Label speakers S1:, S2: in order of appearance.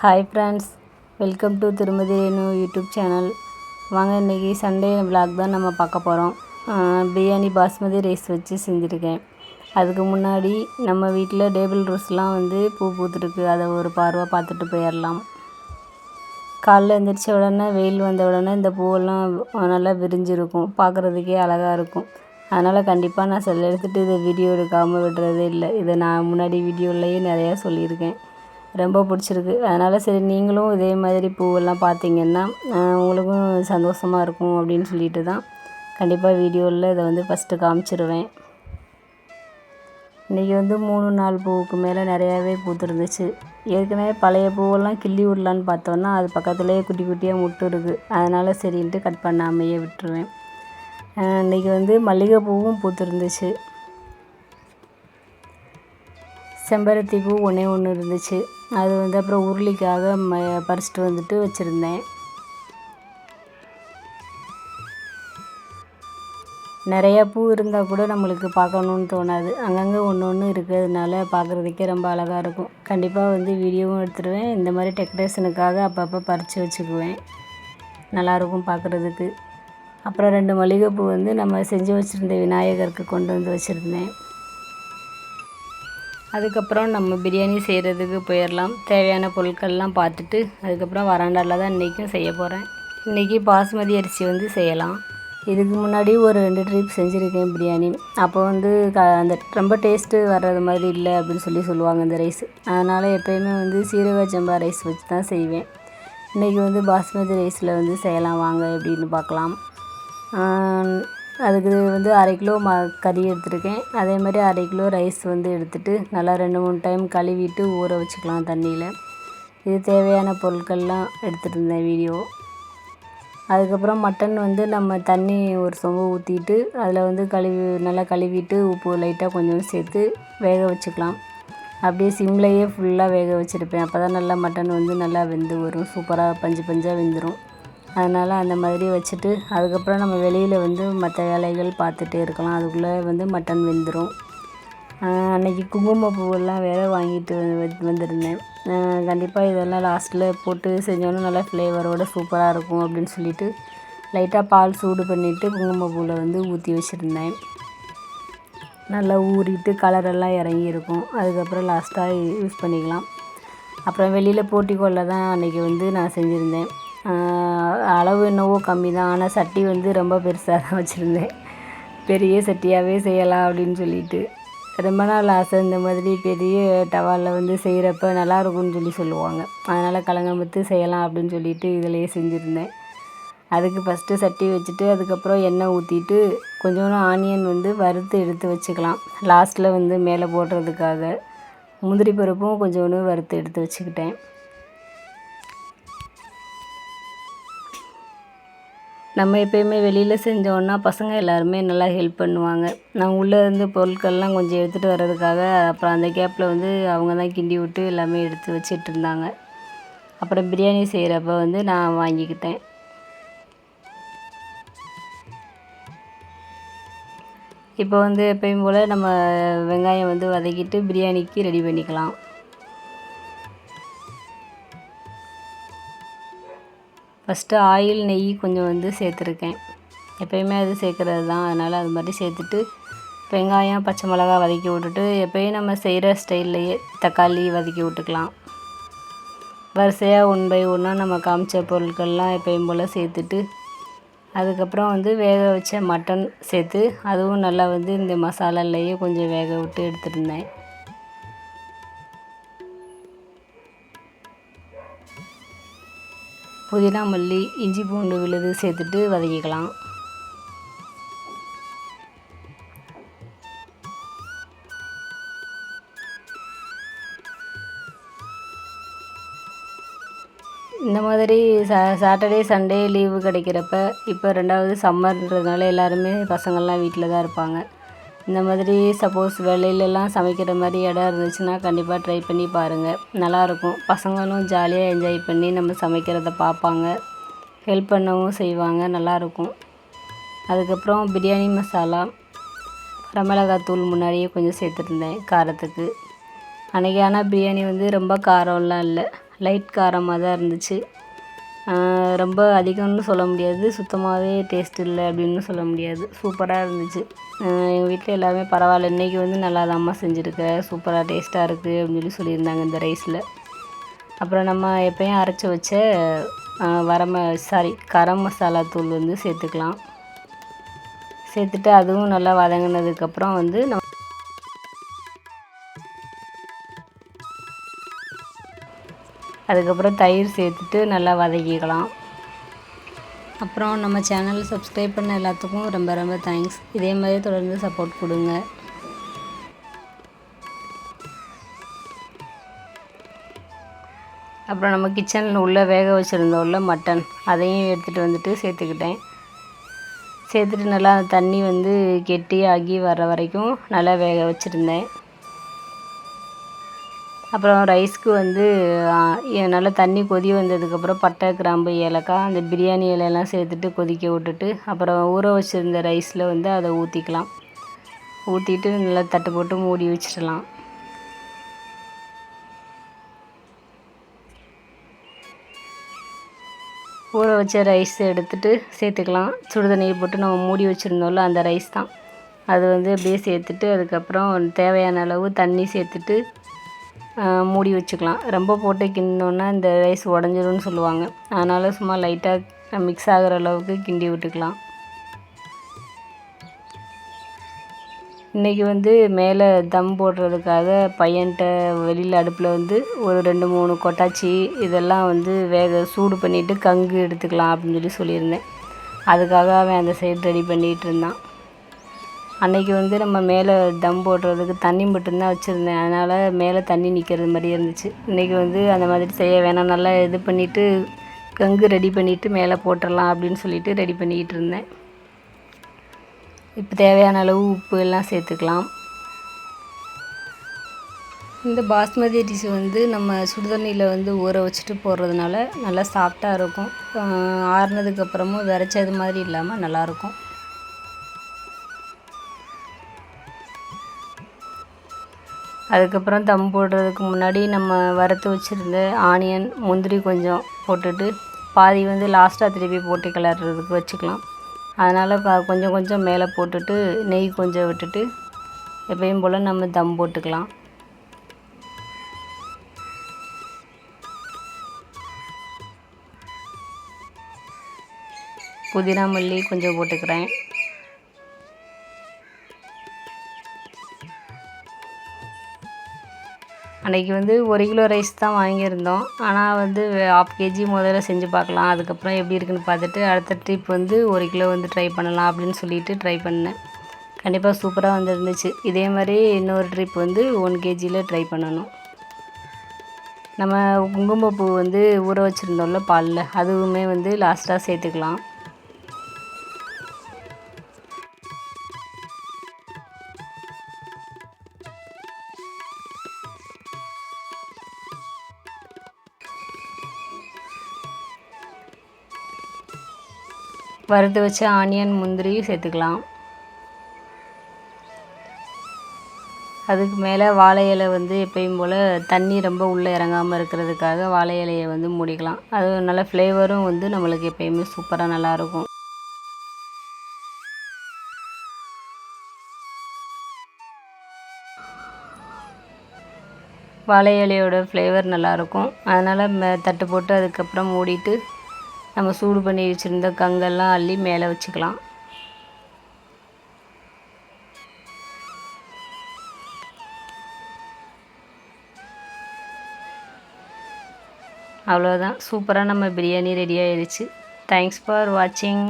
S1: Hi friends welcome to திருமதி Renu YouTube channel வாங்க இன்றைக்கி சண்டே விளாக் தான் நம்ம பார்க்க போகிறோம் பிரியாணி பாஸ்மதி ரைஸ் வச்சு செஞ்சுருக்கேன். அதுக்கு முன்னாடி நம்ம வீட்டில் டேபிள் ரோஸ்லாம் வந்து பூ பூத்துருக்கு. அதை ஒரு பார்வை பார்த்துட்டு போயிடலாம் காலைல எழுந்திரிச்ச உடனே வெயில் வந்த உடனே இந்த பூவெல்லாம் நல்லா விரிஞ்சிருக்கும். பார்க்குறதுக்கே அழகாக இருக்கும். அதனால் கண்டிப்பாக நான் செல் எடுத்துகிட்டு இதை வீடியோ எடுக்காமல் விடுறதே இல்லை. இதை நான் முன்னாடி வீடியோலையே நிறையா சொல்லியிருக்கேன். ரொம்ப பிடிச்சிருக்கு. அதனால் சரி நீங்களும் இதே மாதிரி பூவெல்லாம் பார்த்தீங்கன்னா உங்களுக்கும் சந்தோஷமாக இருக்கும் அப்படின்னு சொல்லிட்டு தான் கண்டிப்பாக வீடியோவில் இதை வந்து ஃபஸ்ட்டு காமிச்சிருவேன். இன்றைக்கி வந்து மூணு நாள் பூவுக்கு மேலே நிறையாவே பூத்துருந்துச்சு. ஏற்கனவே பழைய பூவெல்லாம் கிள்ளி விடலான்னு பார்த்தோன்னா அது பக்கத்துலேயே குட்டி குட்டியாக முட்டு இருக்குது அதனால் சரின்ட்டு கட் பண்ணாமையே விட்டுருவேன். இன்றைக்கி வந்து மல்லிகை பூவும் பூத்துருந்துச்சு. செம்பருத்தி பூ ஒன்றே ஒன்று இருந்துச்சு. அது வந்து அப்புறம் உருளிக்காக ம பறிச்சிட்டு வந்துட்டு வச்சுருந்தேன். நிறையா பூ இருந்தால் கூட நம்மளுக்கு பார்க்கணுன்னு தோணாது. அங்கங்கே ஒன்று ஒன்று இருக்கிறதுனால பார்க்குறதுக்கே ரொம்ப அழகாக இருக்கும். கண்டிப்பாக வந்து வீடியோவும் எடுத்துடுவேன் இந்த மாதிரி டெக்கரேஷனுக்காக அப்பப்போ பறித்து வச்சுக்குவேன். நல்லாயிருக்கும் பார்க்குறதுக்கு. அப்புறம் ரெண்டு மல்லிகைப்பூ வந்து நம்ம செஞ்சு வச்சுருந்த விநாயகருக்கு கொண்டு வந்து வச்சுருந்தேன். அதுக்கப்புறம் நம்ம பிரியாணி செய்கிறதுக்கு போயிடலாம் தேவையான பொருட்கள்லாம் பார்த்துட்டு அதுக்கப்புறம் வராண்டாவில் தான் இன்றைக்கும் செய்ய போகிறேன் இன்றைக்கி பாஸ்மதி அரிசி வந்து செய்யலாம். இதுக்கு முன்னாடி ஒரு ரெண்டு ட்ரிப் செஞ்சுருக்கேன் பிரியாணி. அப்போ வந்து க அந்த ரொம்ப டேஸ்ட்டு வர்றது மாதிரி இல்லை அப்படின்னு சொல்லி சொல்லுவாங்க இந்த ரைஸ் அதனால் எப்போயுமே வந்து சீரக சம்பா ரைஸ் வச்சு தான் செய்வேன். இன்றைக்கி வந்து பாஸ்மதி ரைஸில் வந்து செய்யலாம். வாங்க எப்படின்னு பார்க்கலாம். அதுக்கு வந்து அரை கிலோ ம கறி எடுத்திருக்கேன். அதே மாதிரி அரை கிலோ ரைஸ் வந்து எடுத்துகிட்டு நல்லா ரெண்டு மூணு டைம் கழுவிட்டு ஊற வச்சுக்கலாம் தண்ணியில். இது தேவையான பொருட்கள்லாம் எடுத்துகிட்டு இருந்தேன் வீடியோ. அதுக்கப்புறம் மட்டன் வந்து நம்ம தண்ணி ஒரு சொம்பு ஊற்றிட்டு அதில் வந்து கழுவி நல்லா கழுவிட்டு உப்பு லைட்டாக கொஞ்சம் சேர்த்து வேக வச்சுக்கலாம். அப்படியே சிம்லையே ஃபுல்லாக வேக வச்சுருப்பேன். அப்போ தான் நல்லா மட்டன் வந்து நல்லா வெந்து வரும். சூப்பராக பஞ்சு பஞ்சாக வெந்துடும் அதனால் அந்த மாதிரி வச்சுட்டு அதுக்கப்புறம் நம்ம வெளியில் வந்து மற்ற வேலைகள் பார்த்துட்டே இருக்கலாம். அதுக்குள்ளே வந்து மட்டன் வெந்துடும் அன்றைக்கி குங்குமப்பூவெல்லாம் வேறு வாங்கிட்டு வந்திருந்தேன். கண்டிப்பாக இதெல்லாம் லாஸ்ட்டில் போட்டு செஞ்சோன்னா நல்லா ஃப்ளேவரோட சூப்பராக இருக்கும் அப்படின்னு சொல்லிட்டு லைட்டாக பால் சூடு பண்ணிவிட்டு குங்குமப்பூவில் வந்து ஊற்றி வச்சுருந்தேன். நல்லா ஊறிட்டு கலரெல்லாம் இறங்கியிருக்கும் அதுக்கப்புறம் லாஸ்ட்டாக யூஸ் பண்ணிக்கலாம். அப்புறம் வெளியில் போட்டிக்கோளில் தான் அன்றைக்கி வந்து நான் செஞ்சுருந்தேன். அளவு என்னவோ கம்மி தான். ஆனால் சட்டி வந்து ரொம்ப பெருசாக தான் வச்சுருந்தேன். பெரிய சட்டியாகவே செய்யலாம் அப்படின்னு சொல்லிட்டு. ரொம்ப நாள் ஆசை இந்த மாதிரி பெரிய டவாலில் வந்து செய்கிறப்ப நல்லா இருக்கும்னு சொல்லி சொல்லுவாங்க. அதனால் கலங்கம்பத்து செய்யலாம் அப்படின்னு சொல்லிட்டு இதிலையே செஞ்சுருந்தேன். அதுக்கு ஃபஸ்ட்டு சட்டி வச்சுட்டு அதுக்கப்புறம் எண்ணெய் ஊற்றிட்டு கொஞ்சோண்டு ஆனியன் வந்து வறுத்து எடுத்து வச்சுக்கலாம். லாஸ்ட்டில் வந்து மேலே போடுறதுக்காக. முந்திரி பருப்பும் கொஞ்சோண்டு வறுத்து எடுத்து வச்சுக்கிட்டேன். நம்ம எப்பயுமே வெளியில் செஞ்சோன்னா பசங்க எல்லாருமே நல்லா ஹெல்ப் பண்ணுவாங்க. நான் உள்ளே இருந்து பொருட்கள்லாம் கொஞ்சம் எடுத்துகிட்டு வர்றதுக்காக அப்புறம் அந்த கேப்பில் வந்து அவங்க தான் கிண்டி விட்டு எல்லாமே எடுத்து வச்சிட்டு இருந்தாங்க. அப்புறம் பிரியாணி செய்கிறப்ப வந்து நான் வாங்கிக்கிட்டேன். இப்போ வந்து எப்பயும் போல் நம்ம வெங்காயம் வந்து வதக்கிட்டு பிரியாணிக்கு ரெடி பண்ணிக்கலாம். ஃபஸ்ட்டு ஆயில் நெய் கொஞ்சம் வந்து சேர்த்துருக்கேன். எப்பயுமே அது சேர்க்குறது தான். அதனால் அது மாதிரி சேர்த்துட்டு வெங்காயம் பச்சை மிளகா வதக்கி விட்டுட்டு எப்பயும் நம்ம செய்கிற ஸ்டைல்லையே தக்காளி வதக்கி விட்டுக்கலாம். வரிசையாக ஒன் பை ஒன்னாக நம்ம காமிச்ச பொருட்கள்லாம் எப்பயும் போல் சேர்த்துட்டு அதுக்கப்புறம் வந்து வேக வச்ச மட்டன் சேர்த்து அதுவும் நல்லா வந்து இந்த மசாலாலேயே கொஞ்சம் வேக விட்டு எடுத்துருந்தேன். புதினா மல்லி இஞ்சி பூண்டு விழுது சேர்த்துட்டு வதக்கிக்கலாம். இந்த மாதிரி சா சாட்டர்டே சண்டே லீவு கிடைக்கிறப்ப இப்போ ரெண்டாவது சம்மர்ன்றதுனால எல்லாருமே பசங்கள்லாம் வீட்டில் தான் இருப்பாங்க. இந்த மாதிரி சப்போஸ் வெளியிலலாம் சமைக்கிற மாதிரி இடம் இருந்துச்சுன்னா கண்டிப்பாக ட்ரை பண்ணி பாருங்கள் நல்லாயிருக்கும். பசங்களும் ஜாலியாக என்ஜாய் பண்ணி நம்ம சமைக்கிறத பார்ப்பாங்க ஹெல்ப் பண்ணவும் செய்வாங்க. நல்லாயிருக்கும். அதுக்கப்புறம் பிரியாணி மசாலா வரமிளகாத்தூள் முன்னாடியே கொஞ்சம் சேர்த்துருந்தேன் காரத்துக்கு. அன்றைக்கி ஆனால் பிரியாணி வந்து ரொம்ப காரம்லாம் இல்லை. லைட் காரமாக தான் இருந்துச்சு. ரொம்ப அதிகம்னு சொல்ல முடியாது. சுத்தமாகவே டேஸ்ட் இல்லை அப்படின்னு சொல்ல முடியாது. சூப்பராக இருந்துச்சு. எங்கள் வீட்டில் எல்லாமே பரவாயில்ல. இன்றைக்கி வந்து நல்லா அம்மா செஞ்சுருக்க சூப்பராக டேஸ்ட்டாக இருக்குது அப்படின்னு சொல்லி சொல்லியிருந்தாங்க இந்த ரைஸில் அப்புறம் நம்ம எப்பயும் அரைச்சி வச்ச வரம சாரி கரம் மசாலா தூள் வந்து சேர்த்துக்கலாம். சேர்த்துட்டு அதுவும் நல்லா வதங்கினதுக்கப்புறம் வந்து நம்ம அதுக்கப்புறம் தயிர் சேர்த்துட்டு நல்லா வதக்கிக்கலாம். அப்புறம் நம்ம சேனல் சப்ஸ்கிரைப் பண்ண எல்லாத்துக்கும் ரொம்ப ரொம்ப தேங்க்ஸ் இதே மாதிரி தொடர்ந்து சப்போர்ட் கொடுங்க. அப்புறம் நம்ம கிச்சனில் உள்ளே வேக வச்சுருந்தோம்ல மட்டன் அதையும் எடுத்துகிட்டு வந்துட்டு சேர்த்துக்கிட்டேன். சேர்த்துட்டு நல்லா தண்ணி வந்து கெட்டியாகி வர வரைக்கும் நல்லா வேக வச்சுருந்தேன். அப்புறம் ரைஸ்க்கு வந்து நல்லா தண்ணி கொதி வந்ததுக்கப்புறம் பட்டை கிராம்பு ஏலக்காய் அந்த பிரியாணி இலையெல்லாம் சேர்த்துட்டு கொதிக்க விட்டுட்டு அப்புறம் ஊற வச்சுருந்த ரைஸில் வந்து அதை ஊற்றிக்கலாம் ஊற்றிட்டு நல்லா தட்டு போட்டு மூடி வச்சிடலாம். ஊற வச்ச ரைஸ் எடுத்துட்டு சேர்த்துக்கலாம். சுடுதண்ணியை போட்டு நம்ம மூடி வச்சுருந்தோம்ல அந்த ரைஸ் தான். அது வந்து அப்படியே சேர்த்துட்டு அதுக்கப்புறம் தேவையான அளவு தண்ணி சேர்த்துட்டு மூடி வச்சுக்கலாம். ரொம்ப போட்டு கிண்டினோன்னா இந்த ரைஸ் உடஞ்சிரும்னு சொல்லுவாங்க. அதனால் சும்மா லைட்டாக மிக்ஸ் ஆகிற அளவுக்கு கிண்டி விட்டுக்கலாம். இன்றைக்கி வந்து மேலே தம் போடுறதுக்காக பையன்கிட்ட வெளியில் அடுப்பில் வந்து ஒரு ரெண்டு மூணு கொட்டாச்சி இதெல்லாம் வந்து வேக சூடு பண்ணிவிட்டு கங்கு எடுத்துக்கலாம் அப்படின்னு சொல்லி சொல்லியிருந்தேன். அதுக்காக அவன் அந்த சைடு ரெடி பண்ணிகிட்டு இருந்தான். அன்னைக்கு வந்து நம்ம மேலே தம் போடுறதுக்கு தண்ணி மட்டும்தான் வச்சுருந்தேன். அதனால் மேலே தண்ணி நிற்கிறது மாதிரி இருந்துச்சு. இன்றைக்கி வந்து அந்த மாதிரி செய்ய வேணாம். நல்லா இது பண்ணிவிட்டு கங்கு ரெடி பண்ணிவிட்டு மேலே போட்டுடலாம் அப்படின்னு சொல்லிட்டு ரெடி பண்ணிக்கிட்டு இருந்தேன். இப்போ தேவையான அளவு உப்பு எல்லாம் சேர்த்துக்கலாம். இந்த பாஸ்மதி அரிசி வந்து நம்ம சுடுதண்ணியில் வந்து ஊற வச்சுட்டு போடுறதுனால நல்லா சாஃப்டாக இருக்கும். ஆறுனதுக்கப்புறமும் விரைச்சது மாதிரி இல்லாமல் நல்லாயிருக்கும் அதுக்கப்புறம் தம் போடுறதுக்கு முன்னாடி நம்ம வறுத்து வச்சுருந்த ஆனியன் முந்திரி கொஞ்சம் போட்டுட்டு பாதி வந்து லாஸ்ட்டாக திருப்பி போட்டு கிளறதுக்கு வச்சுக்கலாம். அதனால் கொஞ்சம் கொஞ்சம் மேலே போட்டுட்டு நெய் கொஞ்சம் விட்டுட்டு எப்பயும் போல் நம்ம தம் போட்டுக்கலாம். புதினா மல்லி கொஞ்சம் போட்டுக்கிறேன். அன்றைக்கி வந்து ஒரு கிலோ ரைஸ் தான் வாங்கியிருந்தோம். ஆனால் வந்து ஆஃப் கேஜி முதல்ல செஞ்சு பார்க்கலாம். அதுக்கப்புறம் எப்படி இருக்குன்னு பார்த்துட்டு அடுத்த ட்ரிப் வந்து ஒரு கிலோ வந்து ட்ரை பண்ணலாம் அப்படின்னு சொல்லிட்டு ட்ரை பண்ணேன். கண்டிப்பாக சூப்பராக வந்துருந்துச்சு. இதே மாதிரி இன்னொரு ட்ரிப் வந்து ஒன் கேஜியில் ட்ரை பண்ணணும். நம்ம குங்குமப்பூ வந்து ஊற வச்சுருந்தோம்ல பாலில். அதுவுமே வந்து லாஸ்ட்டாக சேர்த்துக்கலாம். வறுத்து வச்ச ஆனியன் முந்திரியும் சேர்த்துக்கலாம். அதுக்கு மேலே வாழை இலை வந்து எப்பயும் போல் தண்ணி ரொம்ப உள்ளே இறங்காமல் இருக்கிறதுக்காக வாழை இலையை வந்து மூடிக்கலாம். அது நல்ல ஃப்ளேவரும் வந்து நம்மளுக்கு எப்பயுமே சூப்பராக நல்லாயிருக்கும். வாழை இலையோட ஃப்ளேவர் நல்லாயிருக்கும். அதனால் தட்டு போட்டு அதுக்கப்புறம் மூடிட்டு நம்ம சூடு பண்ணி வச்சுருந்த கங்கெல்லாம் அள்ளி மேலே வச்சுக்கலாம். அவ்வளோதான் சூப்பராக நம்ம பிரியாணி ரெடி ஆயிடுச்சு தேங்க்ஸ் ஃபார் வாட்சிங்